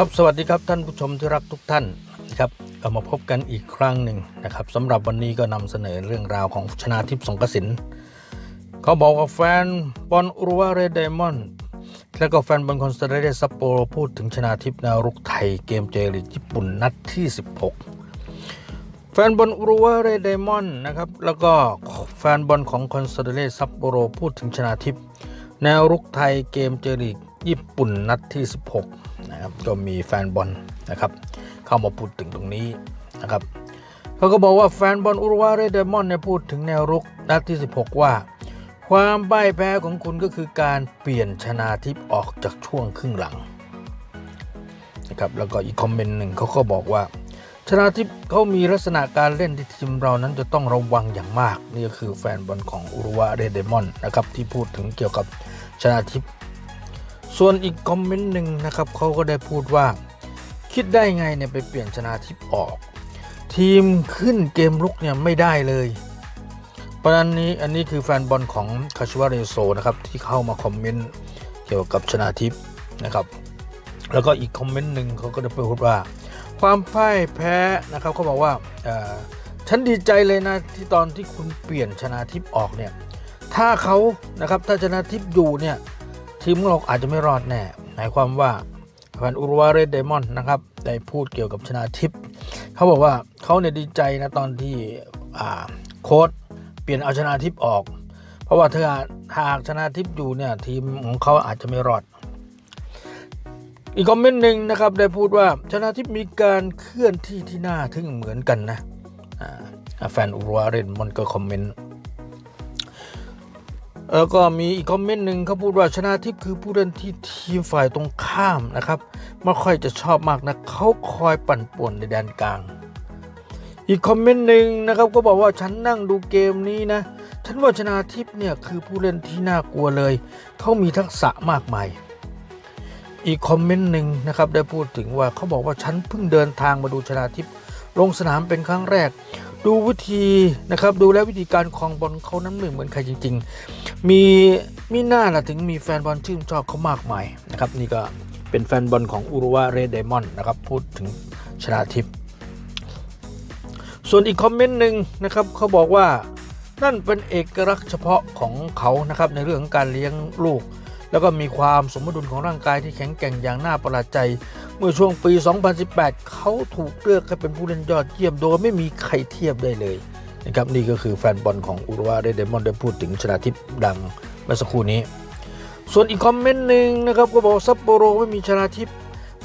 ครับสวัสดีครับท่านผู้ชมที่รักทุกท่านนะครับกลับมาพบกันอีกครั้งหนึ่งนะครับสำหรับวันนี้ก็นำเสนอเรื่องราวของชนาทิพย์สงกสินเขาบอกว่าแฟนบอลอุรุวาเรเดมอนและก็แฟนบอลคอนสเตเรเดซัปโปโรพูดถึงชนาทิพย์แนวรุกไทยเกมเจลีกญี่ปุ่นนัดที่ 16 แฟนบอลอุรุวาเรเดมอนนะครับแล้วก็แฟนบอลของคอนสเตเรซัปโปโรพูดถึงชนาทิพย์แนวรุกไทยเกมเจลีกญี่ปุ่นนัดที่ 16 นะครับก็มีแฟนบอลนะครับเข้ามาพูดถึงตรงนี้นะครับเขาก็บอกว่าแฟนบอลอุรุวาเรเดมอนเนี่ยพูดถึงแนวรุกนัดที่ 16 ว่า ความพ่ายแพ้ของคุณก็คือการเปลี่ยนชนาทิพย์ออกจากช่วงครึ่งหลังนะครับแล้วก็อีกคอมเมนต์หนึ่งเขาก็บอกว่า ชนาทิพย์เขามีลักษณะการเล่นที่ทีมเรานั้นจะต้องระวังอย่างมาก นี่ก็คือแฟนบอลของอุรุวาเรเดมอนนะครับที่พูดถึงเกี่ยวกับชนาทิพย์ ส่วนอีกคอมเมนต์หนึ่งนะครับเขาก็ได้พูดว่า คิดได้ไงเนี่ยไปเปลี่ยนชนาทิพออก ทีมขึ้นเกมลุกเนี่ยไม่ได้เลยเพราะฉะนั้นนี้อันนี้คือแฟนบอลของคาชิวาเรโซนะครับที่เข้ามาคอมเมนต์เกี่ยวกับชนาทิพนะครับ แล้วก็อีกคอมเมนต์หนึ่งเขาก็ได้พูดว่า ความพ่ายแพ้นะครับเขาบอกว่าฉันดีใจเลยนะที่ตอนที่คุณเปลี่ยนชนะทิพออกเนี่ยถ้าเขานะครับถ้าชนะทิพอยู่เนี่ย ทีมของเราอาจจะไม่รอดแน่หมายความว่าแฟนอุรุวาเรดเดมอนนะครับได้พูดเกี่ยวกับชนะทิพย์เขาบอกว่าเขาเนี่ยดีใจนะตอนที่โค้ดเปลี่ยนเอาชนะทิพย์ออก เพราะว่าถ้าหากชนะทิพย์อยู่เนี่ยทีมของเขาอาจจะไม่รอด อีกคอมเมนต์หนึ่งนะครับได้พูดว่าชนะทิพย์มีการเคลื่อนที่ที่น่าทึ่งเหมือนกันนะแฟนอุรุวาเรนมันก็คอมเมนต์ แล้วก็มีอีกคอมเมนต์หนึ่งเขาพูดว่าชนะทิพย์คือผู้เล่นที่ทีมฝ่ายตรงข้ามนะครับไม่ค่อยจะชอบมากนะเขาคอยปั่นป่วนในแดนกลาง อีกคอมเมนต์หนึ่งนะครับก็บอกว่าฉันนั่งดูเกมนี้นะฉันว่าชนะทิพย์เนี่ยคือผู้เล่นที่น่ากลัวเลยเขามีทักษะมากมายอีกคอมเมนต์หนึ่งนะครับได้พูดถึงว่าเขาบอกว่าฉันเพิ่งเดินทางมาดูชนาทิพย์ลงสนามเป็นครั้งแรก ดูวิธีนะครับดูแลววิธีการครองบอลเขานั้นไม่เหมือนใครจริง ๆ มีมีหน้าละถึงมีแฟนบอลชื่นชอบเขามากมายนะครับนี่ก็เป็นแฟนบอลของอุรุวาเรเดมอนนะครับพูดถึงชนาทิพย์ส่วนอีกคอมเมนต์หนึ่งนะครับเขาบอกว่านั่นเป็นเอกลักษณ์เฉพาะของเขานะครับในเรื่องของการเลี้ยงลูก แล้วก็มีความสมดุลของร่างกายที่แข็งแกร่งอย่างน่าประหลาดใจ เมื่อช่วงปี 2018 เขาถูกเลือกให้เป็นผู้เล่นยอดเยี่ยมโดยไม่มีใครเทียบได้เลยนะครับนี่ก็คือแฟนบอลของอุรุวาเรเดมอนได้พูดถึงชนาทิพย์ดังเมื่อสักครู่นี้ ส่วนอีกคอมเมนต์หนึ่งนะครับก็บอกซัปโปโรไม่มีชนาทิพย์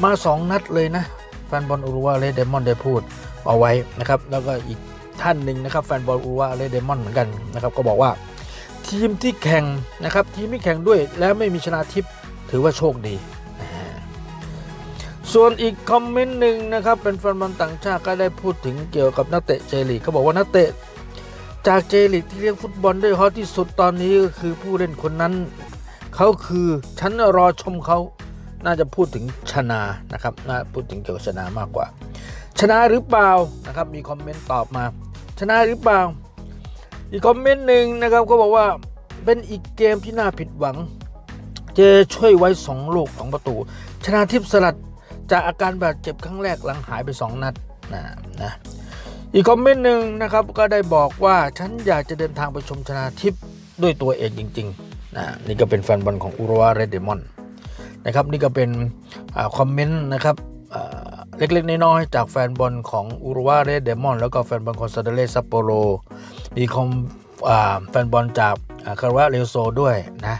มา 2 นัดเลยนะแฟนบอลอุรุวาเรเดมอนได้พูดเอาไว้นะครับแล้วก็อีกท่านหนึ่งนะครับแฟนบอลอุรุวาเรเดมอนเหมือนกันนะครับก็บอกว่า ทีมที่แข่งนะครับทีมที่แข่งด้วยแล้วไม่มีชนะทิพย์ถือว่าโชคดี ส่วนอีกคอมเมนต์หนึ่งนะครับเป็นแฟนบอลต่างชาติก็ได้พูดถึงเกี่ยวกับนักเตะเจลีกเขาบอกว่านักเตะจากเจลีกที่เลี้ยงฟุตบอลได้ฮอตที่สุดตอนนี้ก็คือผู้เล่นคนนั้น เขาคือฉันรอชมเขาน่าจะพูดถึงชนะนะครับน่าพูดถึงเกี่ยวกับชนะมากกว่า ชนะหรือเปล่านะครับมีคอมเมนต์ตอบมา ชนะหรือเปล่า อีกคอมเมนต์หนึ่งนะครับก็บอกว่าเป็นอีกเกมที่น่าผิดหวัง เจช่วยไว้2ลูก2ประตู ชนะทิพย์สลัดจากอาการบาดเจ็บครั้งแรกหลังหายไป 2 นัดนะนะอีกคอมเมนต์หนึ่งนะครับก็ได้บอกว่าฉันอยากจะเดินทางไปชมชนะทิพย์ด้วยตัวเองจริงๆนะนี่ก็เป็นแฟนบอลของอุรุวาเรดเดมอนนะครับนี่ก็เป็นอคอมเมนต์นะครับเล็กๆน้อยๆจากแฟนบอลของอุรุวาเรดเดมอนแล้วก็แฟนบอลของซาเดเลซัปโปโร มีคอมแฟนบอลจากคาราวะเรโซด้วยนะ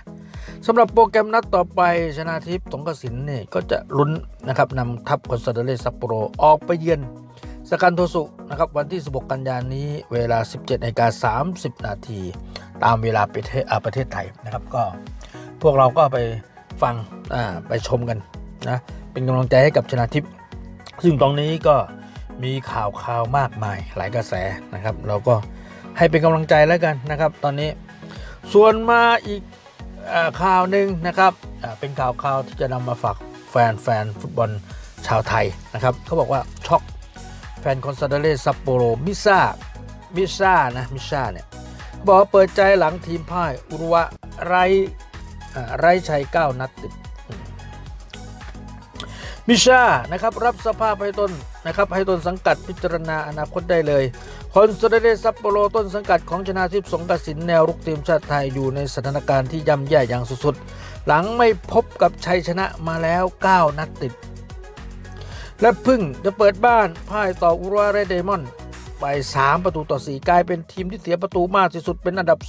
สำหรับโปรแกรมนัดต่อไปชนะทิพย์สงกสินนี่ก็จะลุ้นนะครับนำทัพคอนซาเดเลซัปโปโรออกไปเยือนสกันโทสุนะครับวันที่ 16 กันยายนนี้เวลา 17นาฬิกา30 นาที ตามเวลาประเทศอ่าประเทศไทยนะครับก็พวกเราก็ไปฟังอ่าไปชมกันนะเป็นกำลังใจให้กับชนะทิพย์ซึ่งตรงนี้ก็มีข่าวข่าวมากมายหลายกระแสนะครับ เราก็ ให้เป็นกำลังใจแล้วกันนะครับ ตอนนี้ส่วนมาอีกอข่าวหนึ่งนะครับเป็นข่าวข่าวที่จะนำมาฝากแฟนแฟนฟุตบอลชาวไทยนะครับเขาบอกว่าช็อกแฟนคอนซาเดเลซัปโปโรมิซ่ามิซ่านะมิซ่าเนี่ยบอกว่าเปิดใจหลังทีมพ่ายอุรุวะไรอ่าไรชัย9นัดติด มิชานะครับรับสภาพให้ต้นนะครับให้ต้นสังกัดพิจารณาอนาคตได้เลยคอนโซเดเดซัปโปโรต้นสังกัดของชนาทิพย์สงกสินแนวรุกทีมชาติไทยอยู่ในสถานการณ์ที่ย่ำแย่อย่างสุดๆ หลังไม่พบกับชัยชนะมาแล้ว 9 นัดติด และพึ่งจะเปิดบ้านพ่ายต่ออุราเรเดมอน ไป 3 ประตูต่อ 4 กลายเป็นทีมที่เสียประตูมากที่สุดเป็นอันดับ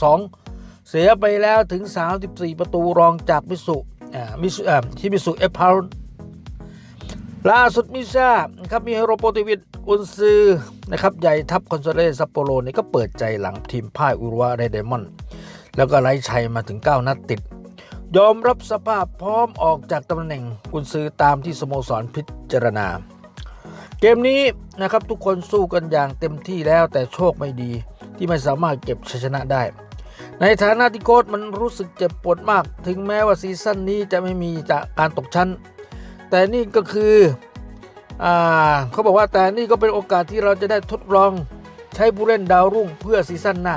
2 เสียไปแล้วถึง 34 ประตูรองจากมิสุมิสุที่มิสุเอพาว ล่าสุดมิซานะครับมีเฮโรโปรติวิดกุนซือนะครับใหญ่ทัพคอนโซเลซัปโปโรนี่ก็เปิดใจหลังทีมพ่ายอุรุวาเรเดมอนแล้วก็ไล่ชัยมาถึง 9 นัดติด ยอมรับสภาพพร้อมออกจากตำแหน่งกุนซือตามที่สโมสรพิจารณา เกมนี้นะครับทุกคนสู้กันอย่างเต็มที่แล้วแต่โชคไม่ดีที่ไม่สามารถเก็บชัยชนะได้ ในฐานะที่โค้ชมันรู้สึกเจ็บปวดมาก ถึงแม้ว่าซีซั่นนี้จะไม่มีจากการตกชั้น แต่นี่ก็คืออเขาบอกว่าแต่นี่ก็เป็นโอกาสที่เราจะได้ทดลองใช้ผู้เล่นดาวรุ่งเพื่อซีซั่นหน้า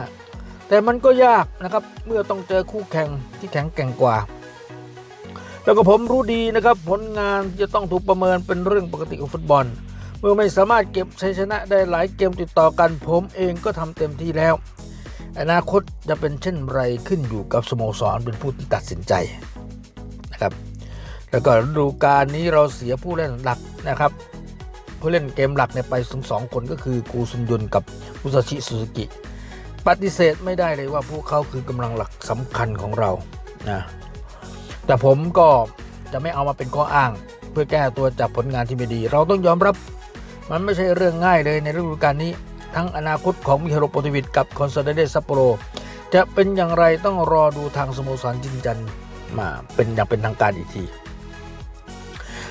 แต่มันก็ยากนะครับเมื่อต้องเจอคู่แข่งที่แข็งแกร่งกว่า แล้วก็ผมรู้ดีนะครับผลงานจะต้องถูกประเมินเป็นเรื่องปกติของฟุตบอล เมื่อไม่สามารถเก็บชัยชนะได้หลายเกมติดต่อกันผมเองก็ทำเต็มที่แล้ว อนาคตจะเป็นเช่นไรขึ้นอยู่กับสโมสรเป็นผู้ตัดสินใจนะครับ แล้วก็ฤดูกาลนี้เราเสียผู้เล่นหลักนะครับ ผู้เล่นเกมหลักเนี่ยไปถึงสองคนก็คือกูซุนยุนกับอุซาชิซูซูกิ ปฏิเสธไม่ได้เลยว่าพวกเขาคือกำลังหลักสำคัญของเรานะแต่ผมก็จะไม่เอามาเป็นข้ออ้าง เพื่อแก้ตัวจากผลงานที่ไม่ดี เราต้องยอมรับมันไม่ใช่เรื่องง่ายเลยในฤดูกาลนี้ ทั้งอนาคตของมิเฮโรโปติวิดกับคอนซาเดเดซัปโปโรจะเป็นอย่างไรต้องรอดูทางสโมสรจินจันมาเป็นอย่างเป็นทางการอีกที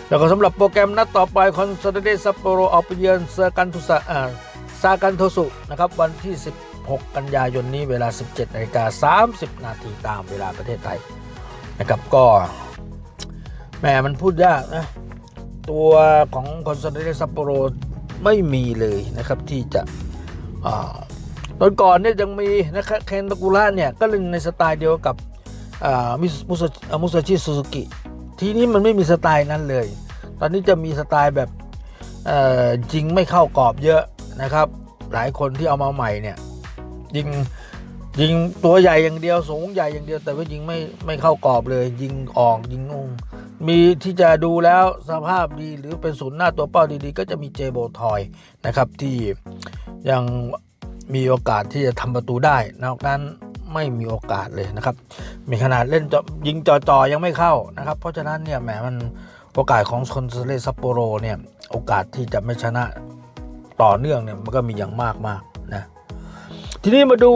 แล้วก็สำหรับโปรแกรมนัดต่อไปคอนซาเดเดซัปโปโรออกไปเยือนเซอร์กันทุสะอ่าซากันโทสุนะครับวันที่ 16 กันยายนนี้เวลา 17นาฬิกา30 นาทีตามเวลาประเทศไทยนะครับก็แหมมันพูดยากนะ ตัวของคอนซาเดเดซัปโปโรไม่มีเลยนะครับที่จะอตอนก่อนเนี่ยยังมีนะครับเคนตากุระเนี่ย ก็เล่นในสไตล์เดียวกับมุสอ่ามุซาชิซูซูกิ ทีนี้มันไม่มีสไตล์นั้นเลย ตอนนี้จะมีสไตล์แบบยิงไม่เข้ากรอบเยอะนะครับ หลายคนที่เอามาใหม่เนี่ยยิงยิงตัวใหญ่อย่างเดียวสูงใหญ่อย่างเดียว แต่ว่ายิงไม่ไม่เข้ากรอบเลย ยิงออกยิงองมีที่จะดูแล้วสภาพดีหรือเป็นศูนย์หน้าตัวเป้าดีๆ ก็จะมีเจโบทอยนะครับที่ยังมีโอกาสที่จะทำประตูได้นอกนั้น ไม่มีโอกาสเลยนะครับ มีขนาดเล่นจอยิงจ่อๆยังไม่เข้านะครับ เพราะฉะนั้นเนี่ยแหมมันโอกาสของคอนเซเลซัปโปโรเนี่ยโอกาสที่จะไม่ชนะต่อเนื่องเนี่ยมันก็มีอย่างมากมากนะทีนี้มาดู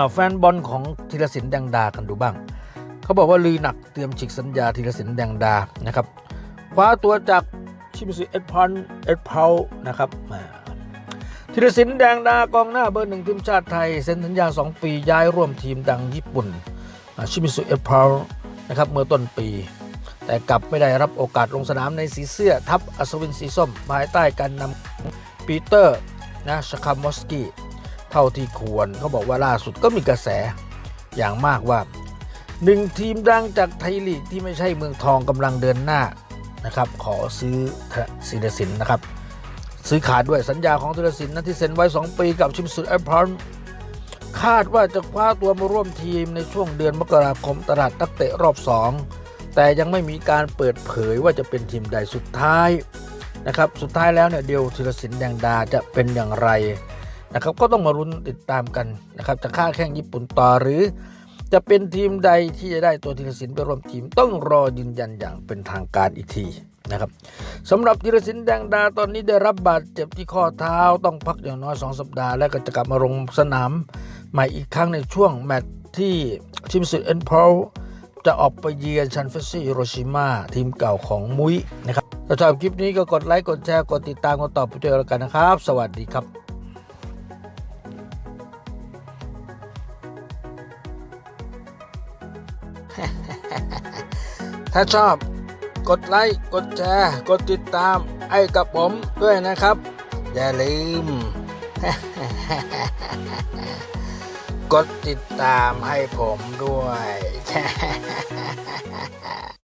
าแฟนบอลของธีรศิลป์แดงดากันดูบ้าง เขาบอกว่าลือหนักเตรียมฉีกสัญญาธีรศิลป์แดงดานะครับคว้าตัวจากชิมิสุเอ็ดพันเอ็ดเพานะครับมา ธีรศิลป์แดงดากองหน้าเบอร์หนึ่งทีมชาติไทย เซ็นสัญญา 2 ปีย้ายร่วมทีมดังญี่ปุ่น ชิมิสุเอ็ดเพานะครับเมื่อต้นปี แต่กลับไม่ได้รับโอกาสลงสนามในสีเสื้อทัพอัศวินสีส้ม ภายใต้การนำปีเตอร์นะชคามอสกี้เท่าที่ควรเขาบอกว่าล่าสุดก็มีกระแสอย่างมากว่าหนึ่งทีมดังจากไทยลีกที่ไม่ใช่เมืองทองกำลังเดินหน้านะครับขอซื้อศิลสินนะครับ ซื้อขาดด้วยสัญญาของธีรศิลป์นั้นที่เซ็นไว้ 2 ปีกับชิมสุดแอปพรคาดว่าจะคว้าตัวมาร่วมทีมในช่วงเดือนมกราคมตลาดนักเตะรอบ 2 แต่ยังไม่มีการเปิดเผยว่าจะเป็นทีมใดสุดท้ายนะครับสุดท้ายแล้วเนี่ยเดียวธีรศิลป์แดงดาจะเป็นอย่างไรนะครับก็ต้องมารุ้นติดตามกันนะครับจะค่าแข่งญี่ปุ่นต่อหรือ จะเป็นทีมใดที่จะได้ตัวธีรศิลป์ไปร่วมทีมต้องรอยืนยันอย่างเป็นทางการอีกที นะครับสำหรับธีรศิลป์แดงดาตอนนี้ได้รับบาดเจ็บที่ข้อเท้าต้องพักอย่างน้อย 2 สัปดาห์ แล้วก็จะกลับมาลงสนามใหม่อีกครั้งในช่วงแมตช์ที่ชิมสุดเอ็นพอลจะออกไปเยือนชันเฟซี่ฮิโรชิมาทีมเก่าของมุ้ยนะครับถ้าชอบคลิปนี้ก็กดไลค์ กดแชร์ กดติดตามกดตอบไปด้วยแล้วกันนะครับ สวัสดีครับถ้าชอบ กดไลค์กดแชร์ กดติดตามไอ้กับผมด้วยนะครับ อย่าลืม กดติดตามให้ผมด้วย